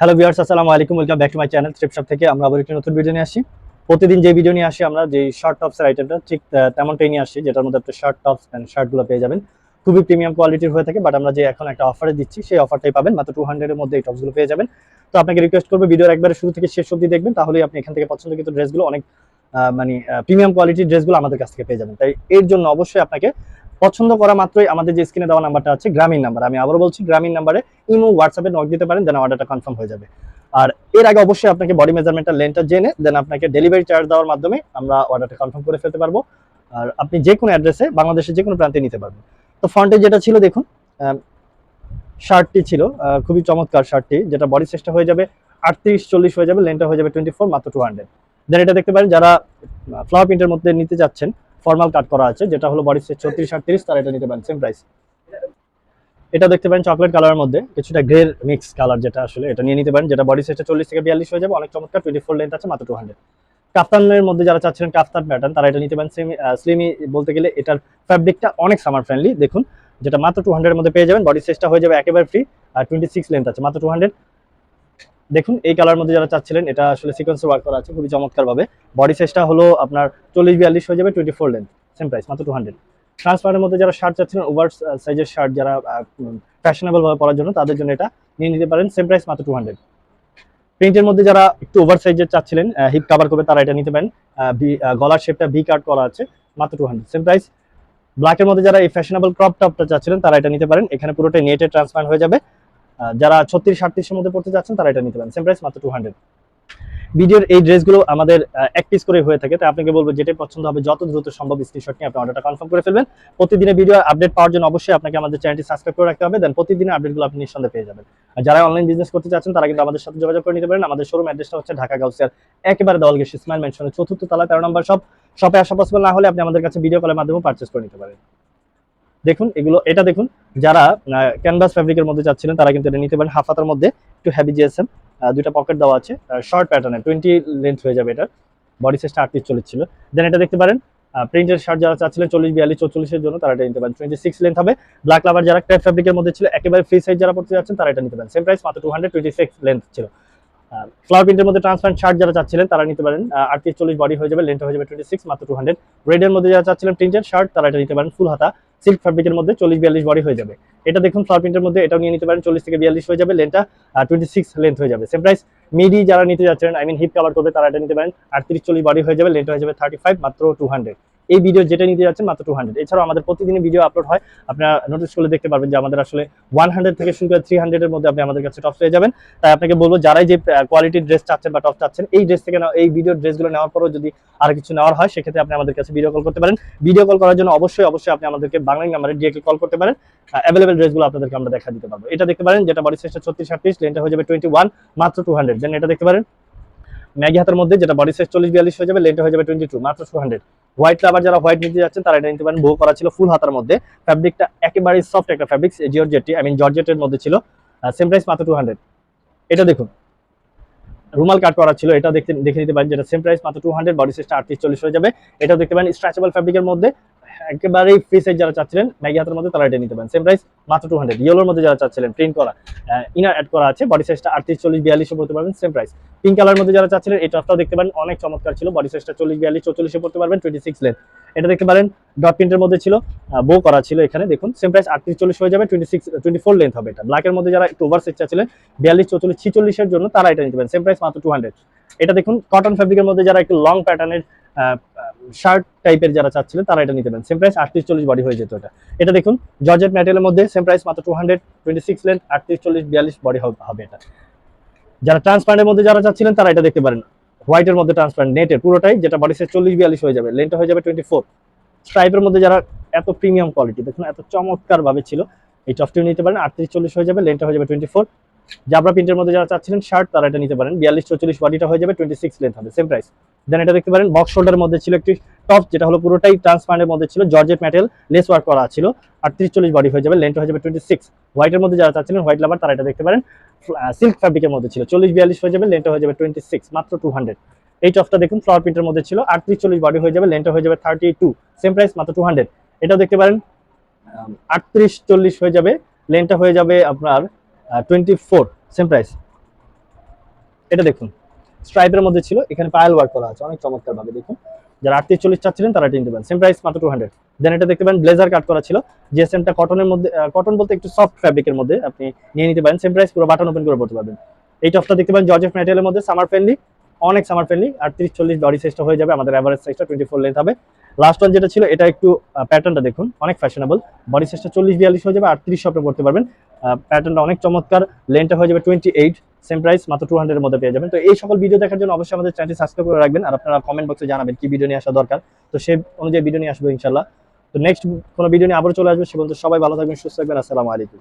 Hello viewers আসসালামু আলাইকুম welcome back to my channel trip shop থেকে আমরা আবার একটি নতুন ভিডিও নিয়ে আসি প্রতিদিন যে ভিডিও নিয়ে আসি আমরা, যে শর্ট টপসের আইটেমটা ঠিক তেমনটাই নিয়ে আসি, যেটার মধ্যে আপনি শর্ট টপস অ্যান্ড শার্টগুলো পেয়ে যাবেন। খুবই প্রিমিয়াম কোয়ালিটির হয়ে থাকে বাট আমরা যে এখন একটা অফারে দিচ্ছি, সেই অফারটাই পাবেন, মাত্র টু হান্ড্রেডের মধ্যে এই টপসগুলো পেয়ে যাবেন। তো আপনাকে রিকোয়েস্ট করব ভিডিওর একবারে শুরু থেকে শেষ অবধি দেখবেন, তাহলেই আপনি এখান থেকে পছন্দ কিন্তু ড্রেসগুলো অনেক মানে প্রিমিয়াম কোয়ালিটির ড্রেসগুলো আমাদের কাছ থেকে পেয়ে যাবেন। তাই এর জন্য অবশ্যই আপনাকে পছন্দ করা মাত্রই আমাদের যে স্ক্রিনে দেওয়া নাম্বারটা আছে, গ্রামীণ নাম্বার আমি আবারও বলছি, গ্রামীণ নাম্বারে ইমো হোয়াটসঅ্যাপে নক দিতে পারেন দেন অর্ডারটা কনফার্ম হয়ে যাবে। আর এর আগে অবশ্যই আপনাকে বডি মেজারমেন্টটা লেনটা জেনে দেন আপনাকে ডেলিভারি চার্জ দেওয়ার মাধ্যমে আমরা অর্ডারটা কনফার্ম করে ফেলতে পারব। আর আপনি যে কোনো অ্যাড্রেসে বাংলাদেশের যে কোনো প্রান্তে নিতে পারবেন। তো ফ্রন্টে যেটা ছিল, দেখুন শার্টটি ছিল খুবই চমৎকার শার্টটি যেটা বডি সাইজটা হয়ে যাবে আটত্রিশ, চল্লিশ হয়ে যাবে লেনটা হয়ে যাবে টোয়েন্টি ফোর মাত্র টু হান্ড্রেড দেন এটা দেখতে পারেন, যারা ফ্লাওয়ার প্রিন্টের মধ্যে নিতে যাচ্ছেন ফর্মাল কাট করা আছে, যেটা হলো বডি সাইজ ছত্রিশ আটত্রিশ, তারা এটা নিতে পারেন সেম প্রাইস এটা দেখতে পারেন চকলেট কালারের মধ্যে, কিছুটা গ্রের মিক্স কালার যেটা আসলে এটা নিয়ে নিতে পারেন, যেটা বডি সাইজটা চল্লিশ থেকে বিয়াল্লিশ হয়ে যাবে, অনেক চমৎকার টোয়েন্টি ফোর লেন্থ আছে, মাত্র টু হান্ড্রেড কাফতানের মধ্যে যারা চাচ্ছিলেন কাফতান প্যাটার্ন তারা এটা নিতে পারেন সেমি স্লিমি বলতে গেলে এটার ফ্যাব্রিকটা অনেক সামার ফ্রেন্ডলি দেখুন, যেটা মাত্র টু হান্ড্রেডের মধ্যে পেয়ে যাবেন বডি সাইজটা হয়ে যাবে একেবারে ফ্রি আর টোয়েন্টি সিক্স লেন্থ আছে, মাত্র টু হান্ড্রেড দেখুন, এই কালার মধ্যে যারা চাচ্ছিলেন, এটা আসলে সিকোয়েন্স ওয়ার্ক করা আছে খুবই চমৎকার ভাবে বডি সাইজটা হলো আপনার চল্লিশ বিয়াল্লিশ হয়ে যাবে twenty four length same price মাত্র টু হান্ড্রেড ট্রান্সপারের মধ্যে যারা শার্ট চাচ্ছিলেন ওভার সাইজের শার্ট যারা ফ্যাশনেবল ভাবে পরার জন্য, তাদের জন্য এটা নিয়ে নিতে পারেন সেম প্রাইস মাত্র টু হান্ড্রেড প্রিন্টের মধ্যে যারা একটু ওভার সাইজের চাচ্ছিলেন হিপ কাভার করবে, তারা এটা নিতে পারেন। গলার শেপটা ভি কাট করা আছে, মাত্র টু হান্ড্রেড সেম প্রাইস ব্ল্যাকের মধ্যে যারা এই ফ্যাশনেবল ক্রপ টপটা চাচ্ছিলেন, তারা এটা নিতে পারেন। এখানে পুরোটাই নেটে ট্রান্সপার হয়ে যাবে। যারা ছত্রিশ সাতত্রিশের মধ্যে পড়তে চাচ্ছেন তারা এটা নিতে পারেন। সেম প্রাইস মাত্র টু হান্ড্রেড ভিডিওর এই ড্রেসগুলো আমাদের এক পিস করে হয়ে থাকে। তাই আপনাকে বলব, যেটাই পছন্দ হবে, যত দ্রুত সম্ভব স্ক্রিনশট নিয়ে আপনি অর্ডারটা কনফার্ম করে ফেলবেন। প্রতিদিনের ভিডিও আপডেট পাওয়ার জন্য অবশ্যই আপনাকে আমাদের চ্যানেলটি সাবস্ক্রাইব করে রাখতে হবে। দেন প্রতিদিনের আপডেটগুলো আপনি নিঃসন্দেহে পেয়ে যাবেন। আর যারা অনলাইন বিজনেস করতে চাচ্ছেন তারা কিন্তু আমাদের সাথে যোগাযোগ করে নিতে পারেন। আমাদের শোরুম অ্যাড্রেসটা হচ্ছে ঢাকা গাউসিয়ার একেবারে দেওয়াল গেছে স্মাইল মেনশনের চতুর্থ তলা তেরো নম্বর সব শপে আসা পসিবল না হলে আপনি আমাদের কাছে ভিডিও কলের মাধ্যমে পারচেস করে নিতে পারেন। দেখুন, এগুলো এটা দেখুন, যারা ক্যানভাস ফ্যাব্রিকের মধ্যে চাচ্ছিলেন তারা কিন্তু এটা নিতে পারেন। হাফ হাতার মধ্যে একটু হ্যাভি জিএসএম দুইটা পকেট দেওয়া আছে শর্ট প্যাটার্নে টোয়েন্টি লেন্থ হয়ে যাবে এটা বডি সাইজটা আটত্রিশ চল্লিশ ছিল। দেন এটা দেখতে পারেন প্রিন্টের শার্ট যারা চাচ্ছিলেন, চল্লিশ, বিয়াল্লিশ চল্লিশের জন্য, তারা এটা নিতে পারেন। টোয়েন্টি সিক্স লেন্থ হবে। ব্ল্যাক লাভার যারা ক্র্যাপ ফ্যাব্রিকের মধ্যে ছিল, একেবারে ফ্রি সাইজ যারা পড়তে যাচ্ছেন, তারা এটা নিতে পারেন। সেম প্রাইস মাত্র two hundred twenty six length ছিল ফ্লাওয়ার প্রিন্টের মধ্যে ট্রান্সপারেন্ট শার্ট যারা চাচ্ছিলেন, তারা নিতে পারেন। আটত্রিশ, চল্লিশ বডি হয়ে যাবে লেন্থ হয়ে যাবে টোয়েন্টি সিক্স মাত্র টু হান্ড্রেড রেডের মধ্যে যারা চাচ্ছিলেন প্রিন্টের শার্ট তারা এটা নিতে পারেন, ফুল হাতা। সিল্ক ফ্যাব্রিকের মধ্যে চল্লিশ বিয়াল্লিশ বডি হয়ে যাবে। এটা দেখুন ফ্লাওয়ার প্রিন্টের মধ্যে, এটাও নিয়ে নিতে পারেন, চল্লিশ থেকে বিয়াল্লিশ হয়ে যাবে লেনটা টোয়েন্টি সিক্স লেন্থ হয়ে যাবে। সেম প্রাইস মিডি যারা নিতে যাচ্ছেন আই মিন হিপ কাভার করবে, তারা এটা নিতে পারেন, আটত্রিশ চল্লিশ বডি হয়ে যাবে লেন্থ হয়ে যাবে থার্টি ফাইভ মাত্র টু হান্ড্রেড এই ভিডিও যেটা নিতে যাচ্ছেন মাত্র টু হান্ড্রেড এছাড়াও আমাদের প্রতিদিনই ভিডিও আপলোড হয়। আপনারা নোটিস করলে দেখতে পারবেন যে আমাদের আসলে ওয়ান হান্ড্রেড থেকে শুরু করে থ্রি হান্ড্রেডের মধ্যে আপনি আমাদের কাছে টপ পেয়ে যাবেন। তাই আপনাকে বলব, যারাই যে কোয়ালিটির ড্রেস চাচ্ছেন বা টপ চাচ্ছেন, এই ড্রেস থেকে এই ভিডিও ড্রেসগুলো নেওয়ার পরও যদি আর কিছু নেওয়ার হয়, সেক্ষেত্রে আপনি আমাদের কাছে ভিডিও কল করতে পারেন। ভিডিও কল করার জন্য অবশ্যই অবশ্যই আপনি আমাদেরকে বাংলা নাম্বারে ডিরেক্টলি কল করতে পারেন। অ্যাভেলেবল ড্রেসগুলো আপনাদেরকে আমরা দেখা দিতে পারব। এটা দেখতে পারেন, যেটা বডি সাইজটা ছত্রিশ আটত্রিশ লেনটা হয়ে যাবে টোয়েন্টি ওয়ান মাত্র টু হান্ড্রেড দেন এটা দেখতে পারেন, ম্যাগি হাতের মধ্যে যেটা বডি সাইজ চল্লিশ, বিয়াল্লিশ হয়ে যাবে লেনটা হয়ে যাবে টোয়েন্টি টু মাত্র টু হান্ড্রেড হোয়াইট লাভার যারা হোয়াইট নিতে যাচ্ছেন, তারা এটা নিতে পারেন। বহু করা ছিল ফুল হাতার মধ্যে। ফ্যাব্রিকটা একেবারে সফট একটা ফ্যাব্রিক জিওরজেটি আই মিন জর্জেটের মধ্যে ছিল। সেম প্রাইস মাত্র টু হান্ড্রেড এটা দেখুন। রুমাল কাট করা ছিল, এটা দেখতে, দেখে নিতে পারেন যেটা সেম প্রাইস মাত্র টু হান্ড্রেড বডি সাইজটা আটত্রিশ, চল্লিশ হয়ে যাবে। এটা দেখতে পারেন স্ট্রেচেবল ফ্যাব্রিকের মধ্যে। একেবারেই ফ্রি সাইজ যারা চাচ্ছিলেন ম্যাগি হাতের মধ্যে তারা এটা নিতে পারেন। সেম প্রাইস মাত্র টু হান্ড্রেড ইয়েলোর মধ্যে যারা চাচ্ছিলেন প্রিন্ট করা ইনার অ্যাড করা আছে বডি সাইজটা আটত্রিশ, চল্লিশ, বিয়াল্লিশে পড়তে পারবেন সেম প্রাইস পিঙ্ক কালার মধ্যে যারা চাচ্ছিলেন, এই টপটাও দেখতে পারেন, অনেক চমৎকার ছিল। বডি সাইজটা চল্লিশ, বিয়াল্লিশ চল্লিশে পড়তে পারবেন টোয়েন্টি সিক্স লেন এটা দেখতে পারেন ডট প্রিন্টের মধ্যে ছিল বো করা ছিল এখানে, দেখুন সেম প্রাইস আটত্রিশ, চল্লিশ হয়ে যাবে twenty six twenty four length হবে এটা। ব্ল্যাকের মধ্যে যারা একটু ওভার সাইজ চাচ্ছিলেন, বিয়াল্লিশ, চৌচল্লিশ, ছিচল্লিশের জন্য তারা এটা নিতে পারেন সেম প্রাইস মাত্র টু হান্ড্রেড এটা দেখুন কটন ফ্যাব্রিকের মধ্যে যারা একটু লং প্যাটার্নের শার্ট টাইপের যারা চাচ্ছিলেন তারা এটা নিতে পারেন। সেম প্রাইস আটত্রিশ চল্লিশ বডি হয়ে যেত এটা। এটা দেখুন জর্জেট ম্যাটেরিয়ালের মধ্যে সেম প্রাইস মাত্র two hundred twenty six length আটত্রিশ চল্লিশ বিয়াল্লিশ বডি হবে এটা। যারা ট্রান্সপারেন্টের মধ্যে যারা চাচ্ছিলেন, তারা এটা দেখতে পারেন। হোয়াইটের মধ্যে ট্রান্সপারেন্ট নেটের পুরোটাই, যেটা বডি সাইজ চল্লিশ বিয়াল্লিশ হয়ে যাবে লেনটা হয়ে যাবে টোয়েন্টি ফোর স্ট্রাইপের মধ্যে যারা এত প্রিমিয়াম কোয়ালিটি দেখুন, এত চমৎকার ভাবে ছিল, এই টপটিও নিতে পারেন আটত্রিশ চল্লিশ হয়ে যাবে লেনটা হয়ে যাবে টোয়েন্টি ফোর জাবরা প্রিন্টের মধ্যে যারা চাচ্ছিলেন শার্ট তারা এটা নিতে পারেন। বিয়াল্লিশ চল্লিশ বডিটা হয়ে যাবে টোয়েন্টি সিক্স লেন্থ হবে সেম প্রাইস দেন এটা দেখতে পারেন বক্স শোল্ডারের মধ্যে ছিল একটি টপ যেটা হলো পুরোটাই ট্রান্সপারেন্টের মধ্যে ছিল জর্জেট ম্যাটেরিয়াল লেস ওয়ার্ক করা ছিল। আটত্রিশ চল্লিশ বডি হয়ে যাবে লেন্থ হয়ে যাবে টোয়েন্টি সিক্স হোয়াইটের মধ্যে যারা চাচ্ছিলেন হোয়াইট লাভার তারা এটা দেখতে পারেন সিল্ক ফ্যাব্রিকের মধ্যে ছিল। চল্লিশ বিয়াল্লিশ হয়ে যাবে লেন্থ হয়ে যাবে টোয়েন্টি সিক্স মাত্র টু হান্ড্রেড এই টপটা দেখুন ফ্লাওয়ার প্রিন্টের মধ্যে ছিল, আটত্রিশ চল্লিশ বডি হয়ে যাবে লেন্থ হয়ে যাবে থার্টি টু সেম প্রাইস মাত্র টু হান্ড্রেড এটাও দেখতে পারেন আটত্রিশ চল্লিশ হয়ে যাবে লেনটা হয়ে যাবে আপনার টোয়েন্টি ফোর সেম প্রাইস এটা দেখুন স্ট্রাইপের মধ্যে ছিল, এখানে পায়েল ওয়ার্ক করা আছে, অনেক চমৎকার ভাবে দেখুন। যারা আটত্রিশ চাচ্ছিলেন, তারা এটা নিতে পারেন। সেম প্রাইস মাত্র টু হান্ড্রেড দেন এটা দেখতে পারেন ব্লেজার কাট করা ছিল। জিএসএমটা কটনের মধ্যে কটন বলতে একটু সফট ফ্যাব্রিকের মধ্যে আপনি নিয়ে নিতে পারেন। সেম প্রাইস পুরো বাটন ওপেন করে পড়তে পারবেন। এই টপটা দেখতে পারেন জর্জেফ ম্যাটেরিয়ালের মধ্যে সামার ফ্রেন্ডলি অনেক সামার ফ্রেন্ডলি আটত্রিশ, চল্লিশ বডি সাইজটা হয়ে যাবে, আমাদের অ্যাভারেজ সাইজটা টোয়েন্টি ফোর লেন্থ হবে। লাস্ট ওয়ান যেটা ছিল, এটা একটু প্যাটার্নটা দেখুন, অনেক ফ্যাশনেবল বডি সাইজটা চল্লিশ, বিয়াল্লিশ হয়ে যাবে, আটত্রিশ আপনি পড়তে পারবেন। প্যাটার্নটা অনেক চমৎকার। লেনটা হয়ে যাবে টোয়েন্টি এইট সেম প্রাইস মাত্র টু হান্ড্রেডের মধ্যে পেয়ে যাবেন। তো এই সকল ভিডিও দেখার জন্য অবশ্যই আমাদের চ্যানেলটি সাবস্ক্রাইব করে রাখবেন। আর আপনারা কমেন্ট বক্সে জানাবেন কি ভিডিও নিয়ে আসা দরকার। তো সেই অনুযায়ী ভিডিও নিয়ে আসব ইনশাল্লাহ তো নেক্সট কোনো ভিডিও নিয়ে আবার চলে আসবে। সে পর্যন্ত সবাই ভালো থাকবেন, সুস্থ থাকবেন। আসসালামু আলাইকুম।